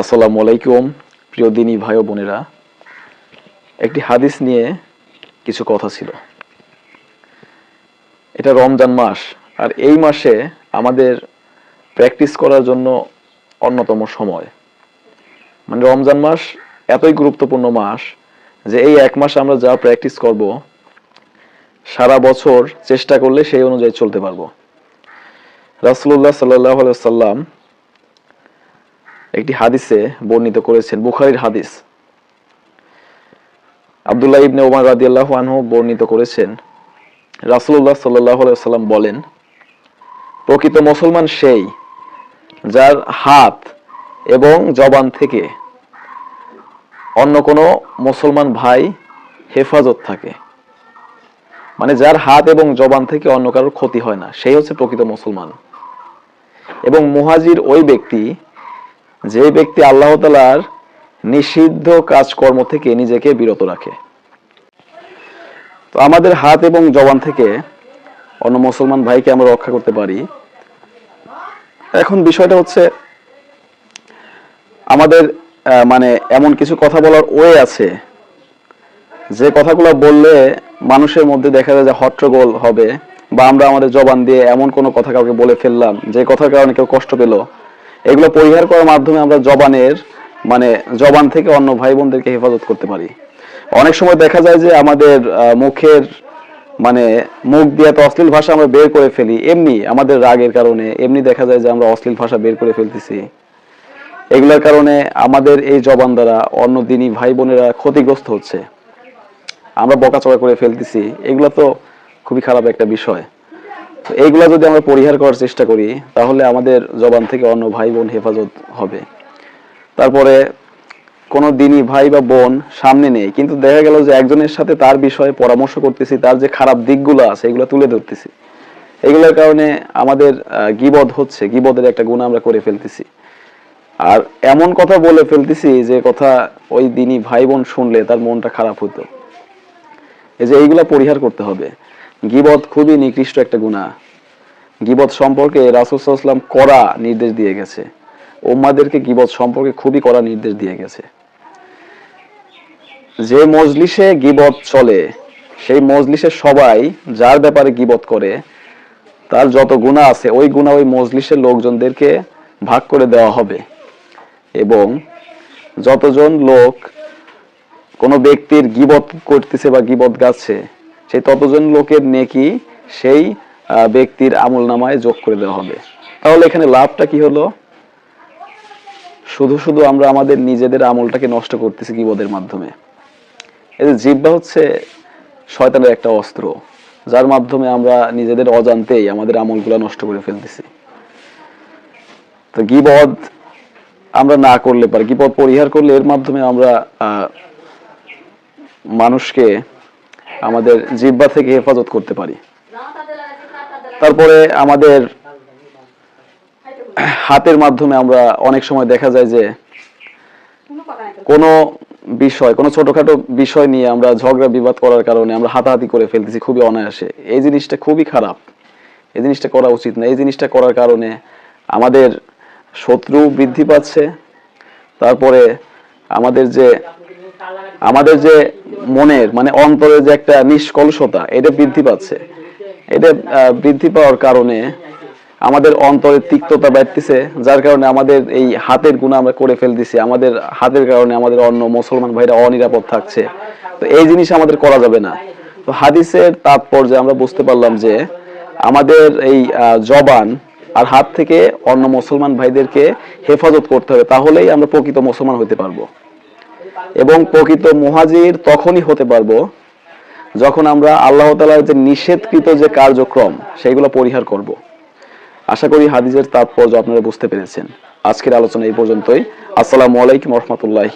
আসসালামু আলাইকুম, প্রিয় দিনী ভাই ও বোনেরা। একটি হাদিস নিয়ে কিছু কথা ছিল। এটা রমজান মাস, আর এই মাসে আমাদের প্র্যাকটিস করার জন্য অন্যতম সময়। মানে রমজান মাস এতই গুরুত্বপূর্ণ মাস যে এই এক মাস আমরা যা প্র্যাকটিস করব, সারা বছর চেষ্টা করলে সেই অনুযায়ী চলতে পারব। রাসুল্লাহ সাল্লাহ সাল্লাম একটি হাদিসে বর্ণিত করেছেন, বুখারির হাদিস। আব্দুল্লাহ ইবনে ওমর রাদিয়াল্লাহু আনহু বর্ণিত করেছেন আলাইহি সাল্লাম বলেন, প্রকৃত মুসলমান সেই যার হাত এবং জবান থেকে অন্য কোনো মুসলমান ভাই হেফাজত থাকে। মানে যার হাত এবং জবান থেকে অন্য কারোর ক্ষতি হয় না, সেই হচ্ছে প্রকৃত মুসলমান। এবং মুহাজির ওই ব্যক্তি যে ব্যক্তি আল্লাহ তালার নিষিদ্ধ কাজকর্ম থেকে নিজেকে বিরত রাখে। তো আমাদের হাত এবং জবান থেকে অন্য মুসলমান ভাইকে আমরা রক্ষা করতে পারি। এখন বিষয়টা হচ্ছে, আমাদের মানে এমন কিছু কথা বলার ওয়ে আছে, যে কথাগুলো বললে মানুষের মধ্যে দেখা যায় যে হট্টগোল হবে, বা আমরা আমাদের জবান দিয়ে এমন কোনো কথা কাউকে বলে ফেললাম, যে কথার কারণে কেউ কষ্ট পেল। এগুলো পরিহার করার মাধ্যমে আমরা জবানের মানে জবান থেকে অন্য ভাই বোনদেরকে হেফাজত করতে পারি। অনেক সময় দেখা যায় যে আমাদের মুখের মানে মুখ দিয়ে তো অশ্লীল ভাষা আমরা বের করে ফেলি, এমনি আমাদের রাগের কারণে, এমনি দেখা যায় যে আমরা অশ্লীল ভাষা বের করে ফেলতেছি। এগুলোর কারণে আমাদের এই জবান দ্বারা অন্য দিনই ভাই বোনেরা ক্ষতিগ্রস্ত হচ্ছে। আমরা বকাচকা করে ফেলতেছি। এগুলো তো খুবই খারাপ একটা বিষয়। তো এইগুলা যদি আমরা পরিহার করার চেষ্টা করি, তাহলে আমাদের জবান থেকে অন্য ভাই বোন হেফাজত হবে। তারপরে, কোনো দিনই ভাই বা বোন সামনে নেই, কিন্তু দেখা গেল যে একজনের সাথে তার বিষয়ে পরামর্শ করতেছি, তার যে খারাপ দিকগুলো আছে, এগুলো তুলে ধরতেছি। এগুলোর কারণে আমাদের গীবদ হচ্ছে, গিবদের একটা গুণ আমরা করে ফেলতেছি। আর এমন কথা বলে ফেলতেছি যে কথা ওই দিনই ভাই বোন শুনলে তার মনটা খারাপ হতো। এই যে এইগুলা পরিহার করতে হবে। গিবদ খুবই নিকৃষ্ট একটা গুণা গিবত সম্পর্কে রাসুসাল্লাম কড়া নির্দেশ দিয়ে গেছে। উম্মাদেরকে গিবত সম্পর্কে খুবই কড়া নির্দেশ দিয়ে গেছে। যে মজলিসে গিবত চলে, সেই মজলিসে সবাই যার ব্যাপারে গিবত করে, তার যত গুণা আছে, ওই গুণা ওই মজলিসের লোকজনদেরকে ভাগ করে দেওয়া হবে। এবং যতজন লোক কোনো ব্যক্তির গিবত করতেছে বা গিবত গাচ্ছে সেই ততজন লোকের নেকি সেই ব্যক্তির আমল নামায় যোগ করে দেওয়া হবে। তাহলে এখানে লাভটা কি হলো? শুধু শুধু আমরা আমাদের নিজেদের আমলটাকে নষ্ট করতেছি গিবদের মাধ্যমে। যে জিব্বা হচ্ছে শয়তানের একটা অস্ত্র, যার মাধ্যমে আমরা নিজেদের অজান্তেই আমাদের আমলগুলো নষ্ট করে ফেলতেছি। তো গিবদ আমরা না করলে পারি গিবদ পরিহার করলে এর মাধ্যমে আমরা মানুষকে আমাদের জিব্বা থেকে হেফাজত করতে পারি। তারপরে আমাদের হাতের মাধ্যমে আমরা অনেক সময় দেখা যায় যে কোনো বিষয়, কোনো ছোটখাটো বিষয় নিয়ে আমরা ঝগড়া বিবাদ করার কারণে আমরা হাতাহাতি করে ফেলতেছি খুবই অনায়াসে। এই জিনিসটা খুবই খারাপ। এই জিনিসটা করা উচিত না। এই জিনিসটা করার কারণে আমাদের শত্রু বৃদ্ধি পাচ্ছে। তারপরে আমাদের যে আমাদের যে মনের মানে অন্তরের যে একটা নিষ্কলসতা এটা বৃদ্ধি পাচ্ছে। এটা বৃদ্ধি পাওয়ার কারণে আমাদের অন্তরের তিক্ততা বাড়তেছে, যার কারণে আমাদের এই হাতের গুণ আমরা করে ফেলতেছি। আমাদের হাতের কারণে আমাদের অন্য মুসলমান ভাইরা অনিরাপদ থাকছে। তো এই জিনিস আমাদের করা যাবে না। তো হাদিসের তাৎপর্যে আমরা বুঝতে পারলাম যে আমাদের এই জবান আর হাত থেকে অন্য মুসলমান ভাইদেরকে হেফাজত করতে হবে, তাহলেই আমরা প্রকৃত মুসলমান হতে পারব। এবং প্রকৃত মুহাজির তখনই হতে পারব যখন আমরা আল্লাহ তালার যে নিষেধকৃত যে কার্যক্রম সেগুলো পরিহার করব। আশা করি হাদিজের তাৎপর্য আপনারা বুঝতে পেরেছেন। আজকের আলোচনা এই পর্যন্তই। আসসালামু আলাইকুম রহমতুল্লাহ